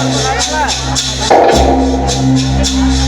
Thank you.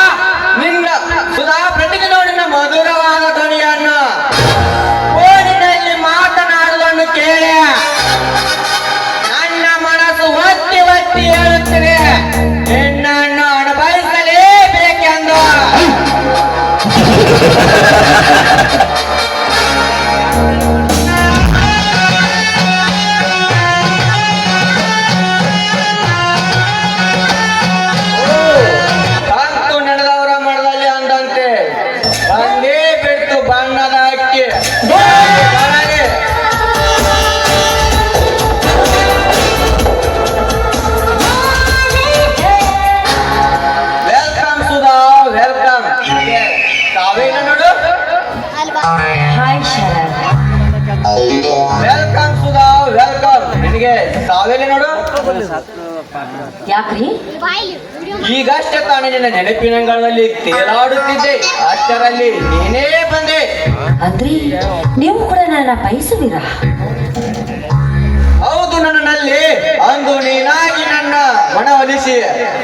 Hi Sharath welcome Sudha welcome ನಿನಗೆ ತಾವೇಲೆ ನೋಡು. ಯಾಕ್ರಿ? ಈಗಷ್ಟೇ ತಾನೇ ನಿನ್ನ ನೆನಪಿನಂಗಳಲ್ಲಿ ತೇಲಾಡುತ್ತಿದ್ದೆ. ಅಷ್ಟರಲ್ಲಿ ನೀನೇ ಬಂದೆ. ಅಂದ್ರೆ ನೀವು ಕೂಡ ನನ್ನ ಬಯಸುವಿರಾ? ಹೌದು ನನ್ನಲ್ಲಿ ಅಂದು ನೀನಾಗಿ ನನ್ನ ಮನವೊಲಿಸಿ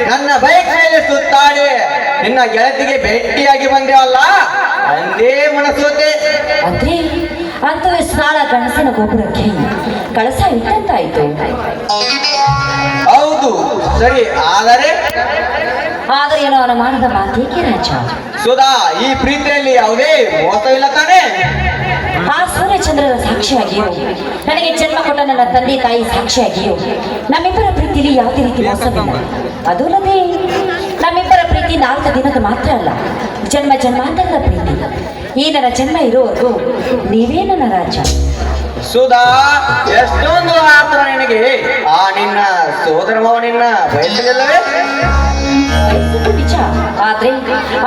ನನ್ನ ಬೈಕ್ ಮೇಲೆ ಸುತ್ತಾಡಿ ನಿನ್ನ ಗೆಳತಿಗೆ ಭೇಟಿಯಾಗಿ ಬಂದೆವಲ್ಲ ಅಂದೇ ಮನಸೋತೆ ಅದೇ ಅಂತೂ ಸ್ನಾಳ ಗಣಸಿನ ಗೊಬ್ಬರಕ್ಕೆ ಕಳಸ ಇಟ್ಟಂತಾಯ್ತು. ಹೌದು ಸರಿ ಆದರೆ? ಆದರೆ ಏನೋ ಅವನ ಮಾಡಿದ ಮಾತೇಕೆ ರಾಜ? ಸುಧಾ ಈ ಪ್ರೀತಿಯಲ್ಲಿ ಯಾವುದೇ ಮೋಸವಿಲ್ಲ ತಾನೇ? ಆ ಸೂರ್ಯಚಂದ್ರರ ಸಾಕ್ಷಿಯಾಗಿಯೋ ನನಗೆ ಜನ್ಮ ಕೊಟ್ಟ ನನ್ನ ತಂದೆ ತಾಯಿ ಸಾಕ್ಷಿಯಾಗಿಯೋ ನಮ್ಮಿಬ್ಬರ ಪ್ರೀತಿಯಲ್ಲಿ ಯಾವುದೇ ರೀತಿ ಮೋಸವಿಲ್ಲ. ಅದು ಪ್ರೀತಿ ನಾಲ್ಕು ದಿನದ ಮಾತ್ರ ಅಲ್ಲ ಜನ್ಮ ಜನ್ಮಾಂತರದ ಪ್ರೀತಿ. ಈ ನನ್ನ ಜನ್ಮ ಇರೋವರೆಗೂ ನೀವೇ ನನ್ನ ರಾಜ. ಸುಧಾ ಎಷ್ಟೊಂದು ಆತರ ನಿನಗೆ. ಆ ನಿನ್ನ ಸೋದರ ಮಾವ ನಿನ್ನ ಬಯಸಲಿಲ್ಲವೇ ಬಯಸಿದ್ದು ನಿಜ. ಆದ್ರೆ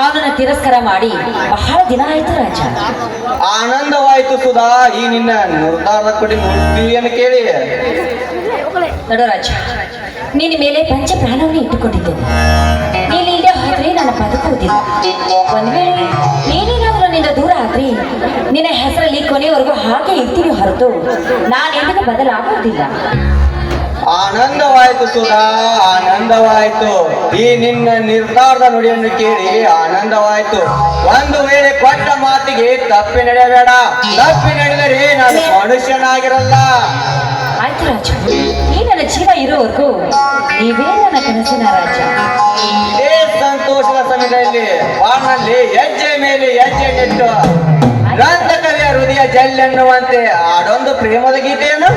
ಅವನನ್ನ ತಿರಸ್ಕಾರ ಮಾಡಿ ಬಹಳ ದಿನ ಆಯ್ತು ರಾಜ. ಆನಂದವಾಯಿತು ಸುಧಾ ಈ ನಿನ್ನ ನಿರ್ಧಾರದ ಕೊಡಿ ಮೂರ್ತಿಯನ್ನು ಕೇಳಿ? ನಡ ರಾಜ ನಿನ್ನ ಮೇಲೆ ಪಂಚ ಪ್ರಾಣವನ್ನು ಇಟ್ಟುಕೊಂಡಿದ್ದೇನೆ. ನೀನು ಇಲ್ಲದೆ ಹೋದ್ರೆ ನನ್ನ ಬದುಕುವುದಿಲ್ಲ. ಒಂದ್ ವೇಳೆ ನೀನೇನಾದ್ರೂ ನಿನ್ನ ದೂರ ಆದ್ರೆ ನಿನ್ನ ಹೆಸರಲ್ಲಿ ಕೊನೆಯವರೆಗೂ ಹಾಗೆ ಇರ್ತೀನಿ ಹೊರತು ನಾನೆಂದಿಗೂ ಬದಲಾಗುವುದಿಲ್ಲ. ಆನಂದವಾಯಿತು ಸುಧಾ ಆನಂದವಾಯಿತು. ಈ ನಿನ್ನ ನಿರ್ಧಾರದ ನುಡಿಯನ್ನು ಕೇಳಿ ಆನಂದವಾಯಿತು. ಒಂದು ವೇಳೆ ಕೊಟ್ಟ ಮಾತಿಗೆ ತಪ್ಪಿ ನಡೆಯಬೇಡ. ತಪ್ಪಿ ನಡೆದರೆ ನಾನು ಮನುಷ್ಯನಾಗಿರಲ್ಲ. ಆಯ್ತು ರಾಜ. ನನ್ನ ಜೀವ ಇರೋವರೆಗೂ ನೀವೇ ನನ್ನ ಕನಸಿನ ರಾಜ. ಇದೇ ಸಂತೋಷದ ಸಮಯದಲ್ಲಿ ಬಾಣಲ್ಲಿ ಹೆಜ್ಜೆ ಮೇಲೆ ಹೆಜ್ಜೆ ನೆಟ್ಟು ಗ್ರಂಥ ಕವಿಯ ಹೃದಯ ಜಲ್ಲೆನ್ನುವಂತೆ ಆಡೊಂದು ಪ್ರೇಮದ ಗೀತೆಯನ್ನು.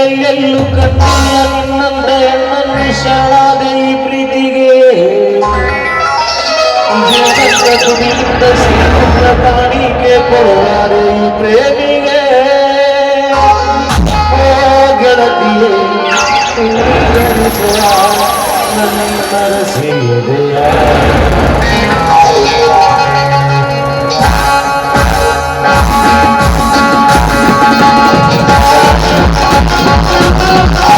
ಎಲ್ಲೆಲ್ಲೂ ಎಣ್ಣನ್ನು ಶಾಳಾದ ಈ ಪ್ರೀತಿಗೆ. ಜೀವನದ ತುದಿಯಿಂದ ಸಿಕ್ಕ ಕಾಣಿಕೆ ಕೊಡುವಾರ ಈ रतिये नंबर सिंह दया Oh,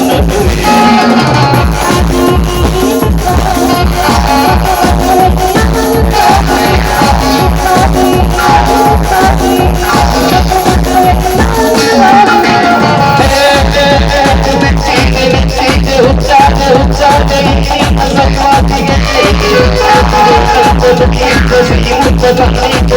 Yeah.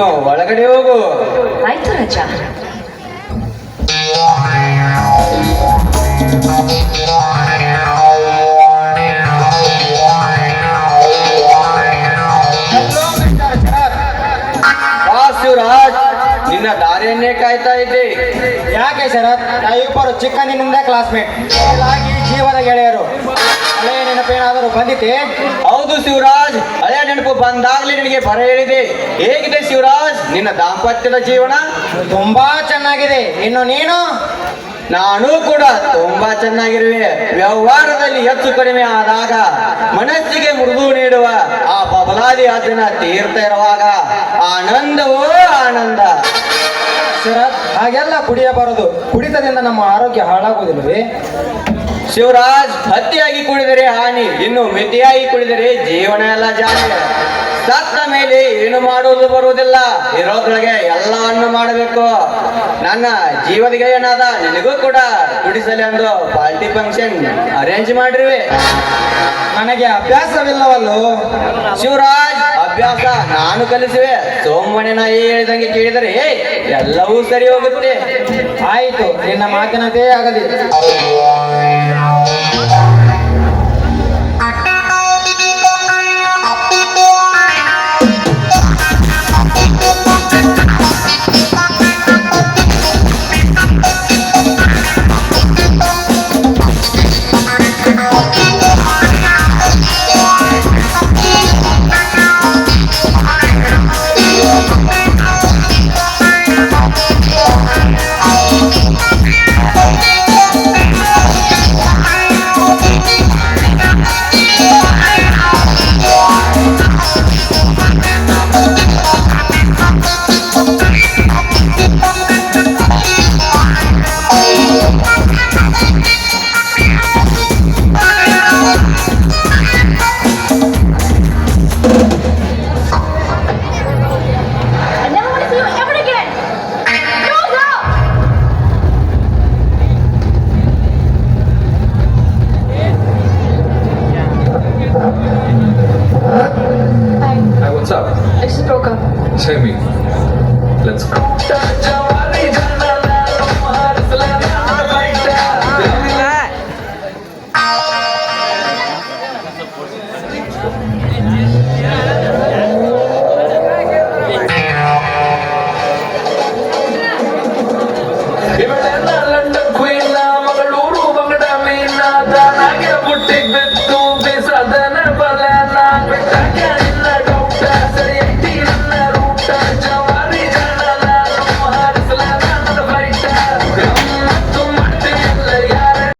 ನೀನು ಒಳಗಡೆ ಹೋಗು. ಆಯ್ತು ರಾಜ. ಶಿವರಾಜ್ ನಿನ್ನ ದಾರಿಯನ್ನೇ ಕಾಯ್ತಾ ಇದ್ದೆ. ಯಾಕೆ ಶರತ್? ನಾವಿಬ್ಬರು ಚಿಕ್ಕಂದಿನಿಂದ ಕ್ಲಾಸ್ಮೇಟ್ ಜೀವನ ಗೆಳೆಯರು. ಹಳೆಯ ನೆನಪೇನಾದರೂ ಬಂದಿದೆ ಹೌದು ಶಿವರಾಜ್ ಹಳೆಯ ನೆನಪು ಬಂದಾಗಲೇ ನಿನಗೆ ಬರ ಹೇಳಿದೆ ಹೇಗಿದೆ ಶಿವರಾಜ್? ನಿನ್ನ ದಾಂಪತ್ಯದ ಜೀವನ ತುಂಬಾ ಚೆನ್ನಾಗಿದೆ. ಇನ್ನು ನೀನು? ನಾನು ಕೂಡ ತುಂಬಾ ಚೆನ್ನಾಗಿರುವೆ. ವ್ಯವಹಾರದಲ್ಲಿ ಹೆಚ್ಚು ಕಡಿಮೆ ಆದಾಗ ಮನಸ್ಸಿಗೆ ಮೃದು ನೀಡುವ ಆ ಬಬಲಾದಿ ಅದನ್ನ ತೀರ್ಥ ಇರುವಾಗ ಆನಂದವೋ ಆನಂದ? ಹಾಗೆಲ್ಲ ಕುಡಿಯಬಾರದು. ಕುಡಿತದಿಂದ ನಮ್ಮ ಆರೋಗ್ಯ ಹಾಳಾಗುವುದಿಲ್ಲವೇ? ಶಿವರಾಜ್ ಹತ್ತಿಯಾಗಿ ಕುಡಿದರೆ ಹಾನಿ ಇನ್ನು ಮಿತಿಯಾಗಿ ಕುಡಿದರೆ ಜೀವನ ಎಲ್ಲ ಜಾಲಿ. ಸತ್ತ ಮೇಲೆ ಏನು ಮಾಡುವುದು ಬರುವುದಿಲ್ಲ. ಇರೋದ್ರೊಳಗೆ ಎಲ್ಲವನ್ನು ಮಾಡಬೇಕು. ನನ್ನ ಜೀವದ ಏನಾದ ನಿನಗೂ ಕೂಡ ಕುಡಿಸಲಿ ಅಂದು ಪಾರ್ಟಿ ಫಂಕ್ಷನ್ ಅರೇಂಜ್ ಮಾಡಿರುವೆ. ನನಗೆ ಅಭ್ಯಾಸವಿಲ್ಲವಲ್ಲೋ? ಶಿವರಾಜ್ ಅಭ್ಯಾಸ ನಾನು ಕಲಿಸುವೆ. ಸೋಮಣ್ಣ ನಾಯಿ ಹೇಳಿದಂಗೆ ಕೇಳಿದರೆ ಎಲ್ಲವೂ ಸರಿ ಹೋಗುತ್ತೆ. ಆಯಿತು ನಿನ್ನ ಮಾತಿನಂತೆ ಆಗಲಿ. 了。